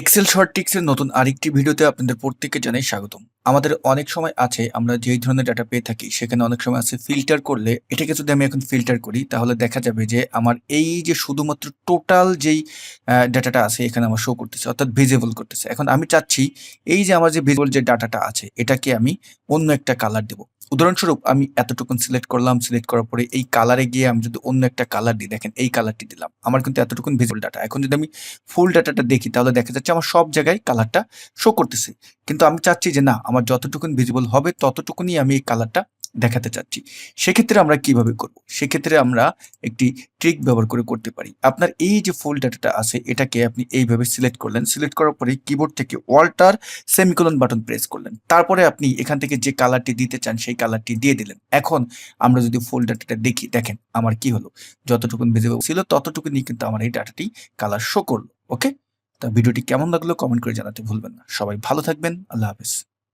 Excel short টিক্সের নতুন আরেকটি ভিডিওতে আপনাদের প্রত্যেককে জানাই স্বাগতম। আমাদের অনেক সময় আছে, আমরা যেই ধরনের ডাটা পেয়ে থাকি, সেখানে অনেক সময় আছে ফিল্টার করলে, এটাকে যদি আমি এখন ফিল্টার করি, তাহলে দেখা যাবে যে আমার এই যে শুধুমাত্র টোটাল যেই ডাটাটা আছে, এখানে আমার শো করতেছে, অর্থাৎ ভিজিবল করতেছে। এখন আমি চাচ্ছি, এই যে আমার যে ভিজিবল যে ডাটাটা আছে, এটাকে আমি অন্য একটা কালার দেবো। উদাহরণস্বরূপ, আমি এতটুকু সিলেক্ট করলাম সিলেক্ট করার পরে এই কালারে গিয়ে আমি যদি অন্য একটা কালার দিই, দেখেন এই কালারটি দিলাম। আমার কিন্তু এতটুকু ভিজিবল ডাটা এখন যদি আমি ফুল ডাটাটা দেখি, তাহলে দেখা যাচ্ছে আমার সব জায়গায় কালারটা শো করতেছে। কিন্তু আমি চাচ্ছি যে না, আমার যতটুকুন ভিজিবল হবে ততটুকুনি আমি এই কালারটা দেখাতে চাচ্ছি। সেক্ষেত্রে আমরা কীভাবে করব? সেক্ষেত্রে আমরা একটি ট্রিক ব্যবহার করে করতে পারি। আপনার এই যে ফুল ডাটাটা আছে, এটাকে আপনি এইভাবে সিলেক্ট করলেন। সিলেক্ট করার পরে কিবোর্ড থেকে অল্টার সেমিকোলন বাটন প্রেস করলেন। তারপরে আপনি এখান থেকে যে কালারটি দিতে চান, সেই কালারটি দিয়ে দিলেন। এখন আমরা যদি ফুল ডাটাটা দেখি, দেখেন আমার কি হলো? যতটুকুন ভিজিবল ছিল ততটুকুনি কিন্তু আমার এই ডাটাটি কালার শো করল। ওকে তা ভিডিওটি কেমন লাগল কমেন্ট করে জানাতে ভুলবেন না। সবাই ভালো থাকবেন। আল্লাহ হাফেজ।